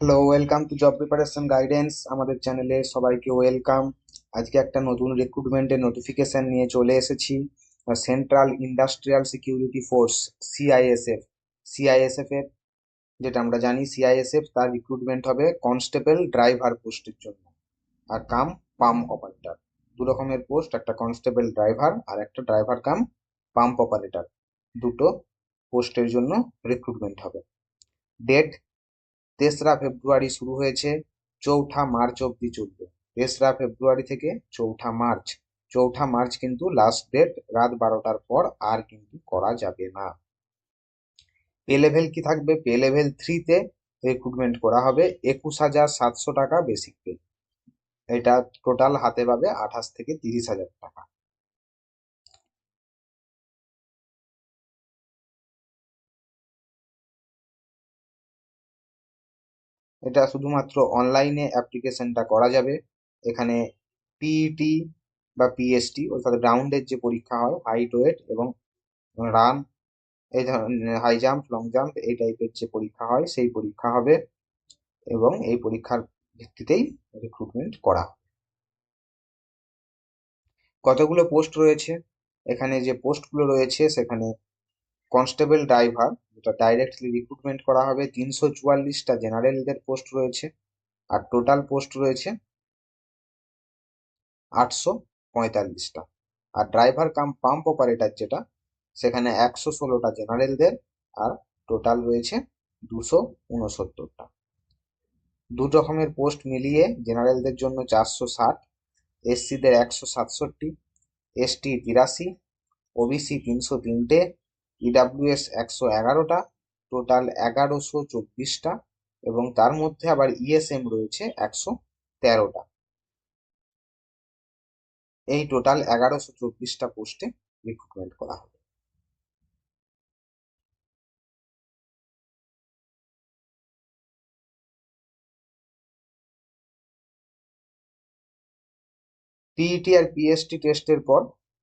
Hello welcome to job preparation guidance আমাদের চ্যানেলে সবাইকে ওয়েলকাম আজকে একটা নতুন রিক্রুটমেন্টের নোটিফিকেশন নিয়ে চলে এসেছি Central Industrial Security Force CISF CISF এর, যেটা আমরা জানি সিআইএসএফ তার রিক্রুটমেন্ট হবে কনস্টেবল ড্রাইভার পোস্টের জন্য। আর কাম পাম্প অপারেটর দু রকমের পোস্ট একটা কনস্টেবল ড্রাইভার আর একটা ড্রাইভার কাম পাম্প অপারেটর দুটো পোস্টের জন্য রিক্রুটমেন্ট হবে। ডেট তেসরা ফেব্রুয়ারি শুরু হয়েছে চৌঠা মার্চ অবধি চলবে। তেসরা ফেব্রুয়ারি থেকে চৌঠা মার্চ। চৌঠা মার্চ কিন্তু লাস্ট ডেট রাত বারোটার পর আর কিন্তু করা যাবে না। পে লেভেল কি থাকবে? পে লেভেল থ্রিতে রিক্রুটমেন্ট করা হবে একুশ হাজার সাতশো টাকা বেসিক পে এটা টোটাল হাতে পাবে আঠাশ থেকে তিরিশ হাজার টাকা। এটা শুধুমাত্র অনলাইনে অ্যাপ্লিকেশনটা করা যাবে। এখানে পিইটি বা পিএসটি অর্থাৎ গ্রাউন্ডের যে পরীক্ষা হয় হাইট ওয়েট এবং রান এই ধরনের হাই জাম্প লং জাম্প এই টাইপের যে পরীক্ষা হয়, সেই পরীক্ষা হবে এবং এই পরীক্ষার ভিত্তিতেই রিক্রুটমেন্ট করা কতগুলো পোস্ট রয়েছে? এখানে যে পোস্টগুলো রয়েছে, সেখানে কনস্টেবল ড্রাইভার যেটা ডাইরেক্টলি রিক্রুটমেন্ট করা হবে, তিনশো চুয়াল্লিশটা জেনারেলদের পোস্ট রয়েছে আর টোটাল পোস্ট রয়েছে আটশো পঁয়তাল্লিশটা। আর ড্রাইভার কাম পাম্প অপারেটার যেটা, সেখানে একশো ষোলোটা জেনারেলদের আর টোটাল রয়েছে দুশো উনসত্তরটা। দু রকমের পোস্ট মিলিয়ে জেনারেলদের জন্য চারশো ষাট এসসিদের একশো সাতষট্টি এসটি তিরাশি ওবিসি তিনশো তিনটে ইডাব্লিউএস একশো এগারোটা টোটাল এগারোশো চব্বিশটা এবং তার মধ্যে আবার ইএসএম রয়েছে একশো তেরোটা। এই টোটাল এগারোশো চব্বিশটা পোস্টে রিক্রুটমেন্ট করা হবে। পিইটি আর পিএসটি টেস্টের পর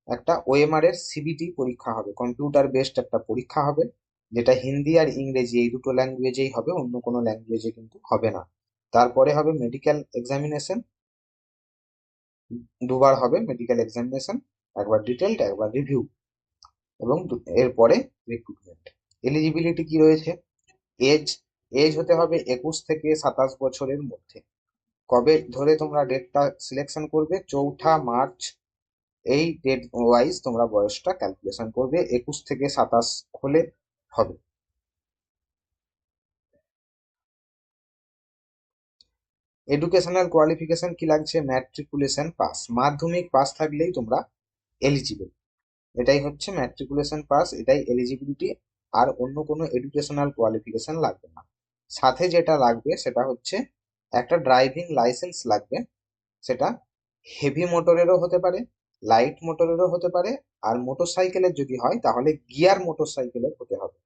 একটা ওএমআর এর সিবিটি পরীক্ষা হবে কম্পিউটার বেসড একটা পরীক্ষা হবে, যেটা হিন্দি আর ইংরেজি, এই দুটো ল্যাঙ্গুয়েজেই হবে, অন্য কোনো ল্যাঙ্গুয়েজে কিন্তু হবে না। তারপরে হবে মেডিকেল এক্সামিনেশন দুবার হবে মেডিকেল এক্সামিনেশন একবার ডিটেলড একবার রিভিউ এবং এরপরে রিক্রুটমেন্ট এলিজিবিলিটি কি রয়েছে? এজ এজ হতে হবে একুশ থেকে সাতাশ বছরের মধ্যে। কবে ধরে তোমরা ডেটটা সিলেকশন করবে? চৌঠা মার্চ এই ডেট ওয়াইজ তোমরা বয়সটা ক্যালকুলেশন করবে, একুশ থেকে সাতাশ হলে হবে। এডুকেশনাল কোয়ালিফিকেশন কি লাগছে? ম্যাট্রিকুলেশন পাস মাধ্যমিক পাস থাকলেই তোমরা এলিজিবল এটাই হচ্ছে ম্যাট্রিকুলেশন পাস এটাই এলিজিবিলিটি আর অন্য কোনো এডুকেশনাল কোয়ালিফিকেশন লাগবে না। সাথে যেটা লাগবে, সেটা হচ্ছে একটা ড্রাইভিং লাইসেন্স লাগবে। সেটা হেভি মোটরেরও হতে পারে লাইট মোটরেরও হতে পারে, আর মোটর সাইকেলের যদি হয়, তাহলে গিয়ার মোটর সাইকেলের হতে হবে।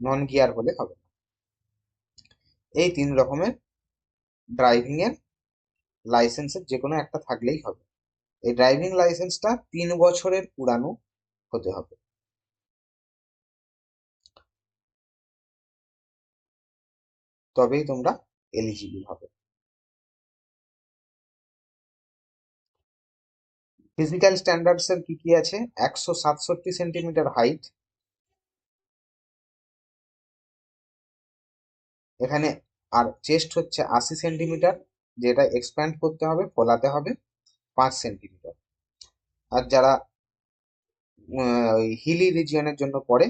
নন গিয়ার হলে হবে না। এই তিন রকমের ড্রাইভিং এর লাইসেন্সের যে কোনো একটা থাকলেই হবে। এই ড্রাইভিং লাইসেন্সটা তিন বছরের পুরানো হতে হবে। তবেই তোমরা এলিজিবল হবে। ফিজিক্যাল স্ট্যান্ডার্ডস এর কি কি আছে? একশো সাতষট্টি সেন্টিমিটার হাইট এখানে আর চেস্ট হচ্ছে আশি সেন্টিমিটার, যেটা এক্সপ্যান্ড করতে হবে, ফোলাতে হবে পাঁচ সেন্টিমিটার। আর যারা ওই হিলি রিজিয়নের জন্য পড়ে,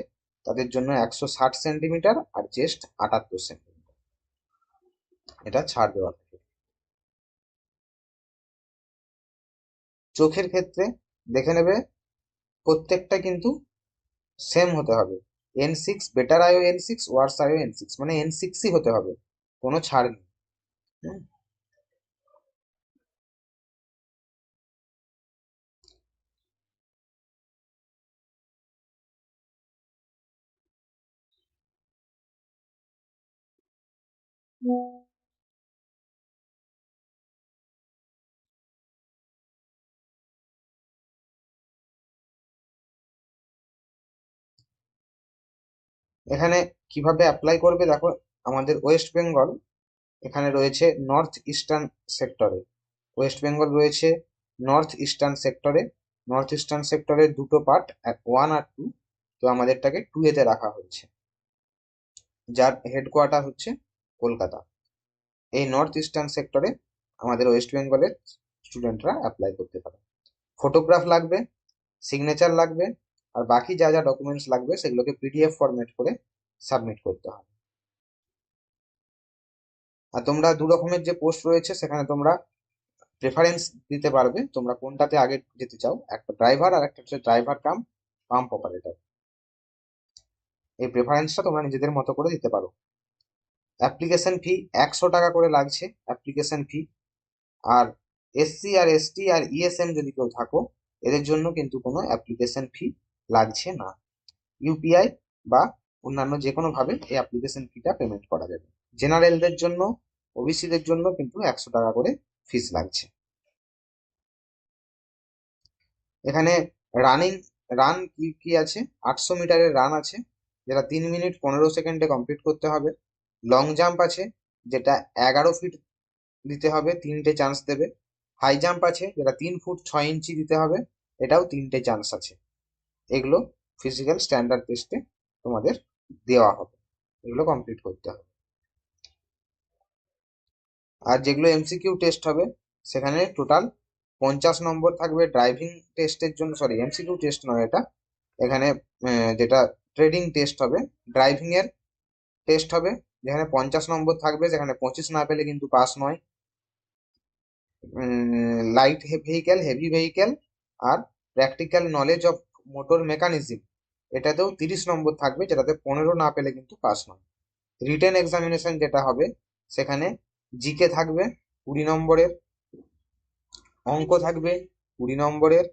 তাদের জন্য একশো ষাট সেন্টিমিটার আর চেস্ট আটাত্তর সেন্টিমিটার। এটা ছাড় দেওয়া চোখের ক্ষেত্রে দেখে নেবে প্রত্যেকটা কিন্তু সেম হতে হবে। এন সিক্স বেটার আয়ো এন সিক্স ওয়ার্স আয়ো এন সিক্স মানে এন সিক্সই হতে হবে, কোনো ছাড় নেই। এখানে কীভাবে অ্যাপ্লাই করবে? দেখো, আমাদের ওয়েস্ট বেঙ্গল এখানে রয়েছে নর্থ ইস্টার্ন সেক্টরে ওয়েস্ট বেঙ্গল রয়েছে নর্থ ইস্টার্ন সেক্টরে নর্থ ইস্টার্ন সেক্টরের দুটো পার্ট ওয়ান আর টু তো আমাদেরটাকে টু এতে রাখা হয়েছে। যার হেডকোয়ার্টার হচ্ছে কলকাতা। এই নর্থ ইস্টার্ন সেক্টরে আমাদের ওয়েস্ট বেঙ্গলের স্টুডেন্টরা অ্যাপ্লাই করতে পারে। ফটোগ্রাফ লাগবে সিগনেচার লাগবে আর বাকি যা যা ডকুমেন্টস লাগবে সেগুলোকে পিডিএফ ফরম্যাট করে সাবমিট করতে হবে। আর তোমরা দু রকমের যে পোস্ট রয়েছে সেখানে তোমরা প্রেফারেন্স দিতে পারবে। তোমরা কোনটাতে আগে যেতে চাও, একটা ড্রাইভার আর একটা হচ্ছে ড্রাইভার কাম পাম্প অপারেটর এই প্রেফারেন্সটা তোমরা নিজেদের মতো করে দিতে পারো। অ্যাপ্লিকেশন ফি একশো টাকা করে লাগছে অ্যাপ্লিকেশন ফি আর এসসি আর এসটি আর ইএসএম যদি কেউ থাকো, এদের জন্য কিন্তু কোনো অ্যাপ্লিকেশন ফি লাগছে না। ইউপিআই বা অন্যান্য যে কোনোভাবে এই অ্যাপ্লিকেশন ফিটা পেমেন্ট করা যাবে। জেনারেলদের জন্য ওবিসিদের জন্য কিন্তু একশো টাকা করে ফিস লাগছে। এখানে রানিং রান কি কি আছে? আটশো মিটারের রান আছে, যেটা তিন মিনিট পনেরো সেকেন্ডে কমপ্লিট করতে হবে। লং জাম্প আছে, যেটা এগারো ফিট দিতে হবে, তিনটে চান্স দেবে। হাই জাম্প আছে, যেটা তিন ফুট ছয় ইঞ্চি দিতে হবে, এটাও তিনটে চান্স আছে। এগুলো ফিজিক্যাল স্ট্যান্ডার্ড টেস্টে তোমাদের দেওয়া হবে। এগুলো কমপ্লিট করতে হবে। আর যেগুলো এমসিকিউ টেস্ট হবে, সেখানে টোটাল পঞ্চাশ নম্বর থাকবে ড্রাইভিং টেস্টের জন্য সরি এমসিকিউ টেস্ট নয় এটা। এখানে যেটা ট্রেডিং টেস্ট হবে ড্রাইভিং এর টেস্ট হবে, যেখানে পঞ্চাশ নম্বর থাকবে, যেখানে পঁচিশ না পেলে কিন্তু পাস নয়। Light vehicle heavy vehicle R practical knowledge of motor mechanism এটাতেও তিরিশ নম্বর থাকবে, যেটাতে পনেরো না পেলে কিন্তু পাস নয়। রিটেন এক্সামিনেশন যেটা হবে, সেখানে জিকে থাকবে, কুড়ি নম্বরের অঙ্ক থাকবে, কুড়ি নম্বরের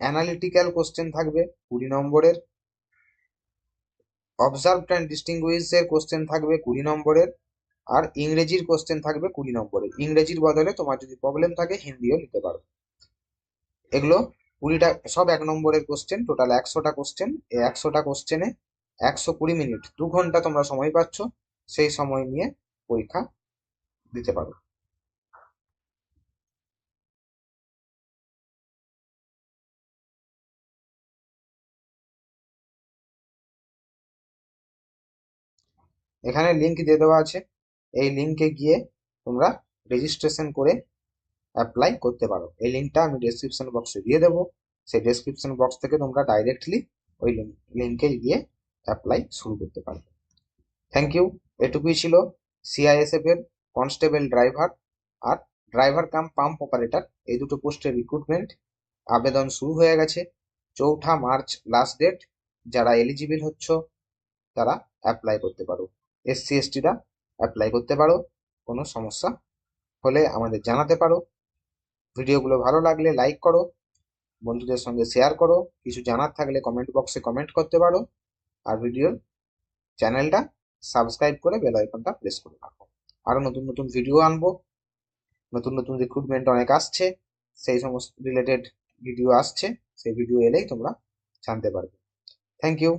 অ্যানালিটিক্যাল কোশ্চেন থাকবে, কুড়ি নম্বরের অবজার্ভ অ্যান্ড ডিস্টিংগুইশ এর কোশ্চেন থাকবে, কুড়ি নম্বরের, আর ইংরেজির কোশ্চেন থাকবে কুড়ি নম্বরের। ইংরেজির বদলে তোমার যদি প্রবলেম থাকে, হিন্দিও নিতে পারো। এগুলো কুড়িটা, সব এক নম্বরের কোশ্চেন টোটাল একশোটা কোশ্চেন এই একশোটা কোশ্চেনে একশো কুড়ি মিনিট দু ঘণ্টা তোমরা সময় পাচ্ছ, সেই সময় নিয়ে পরীক্ষা দিতে পারো। এখানে লিঙ্ক দিয়ে দেওয়া আছে, এই লিঙ্কে গিয়ে তোমরা রেজিস্ট্রেশন করে অ্যাপ্লাই করতে পারো। এই লিঙ্কটা আমি ডেসক্রিপশন বক্সে দিয়ে দেবো। সেই ডেসক্রিপশন বক্স থেকে তোমরা ডাইরেক্টলি ওই লিঙ্কে গিয়ে অ্যাপ্লাই শুরু করতে পারবে। থ্যাংক ইউ এটুকুই ছিল সিআইএসএফ এর কনস্টেবল ড্রাইভার আর ড্রাইভার কাম পাম্প অপারেটর এই দুটো পোস্টের রিক্রুটমেন্ট আবেদন শুরু হয়ে গেছে। চৌঠা মার্চ লাস্ট ডেট যারা এলিজিবল হচ্ছ, তারা অ্যাপ্লাই করতে পারো। এসসি এসটিরা অ্যাপ্লাই করতে পারো। কোনো সমস্যা হলে আমাদের জানাতে পারো। ভিডিওগুলো ভালো লাগলে লাইক করো, বন্ধুদের সঙ্গে শেয়ার করো, কিছু জানার থাকলে কমেন্ট বক্সে কমেন্ট করতে পারো, আর ভিডিওর চ্যানেলটা সাবস্ক্রাইব করে বেল আইকনটা প্রেস করে রাখো। আরও নতুন নতুন ভিডিও আনব, নতুন নতুন রিক্রুটমেন্ট অনেক আসছে, সেই সমস্ত রিলেটেড ভিডিও আসছে, সেই ভিডিও এলেই তোমরা জানতে পারবে। Thank you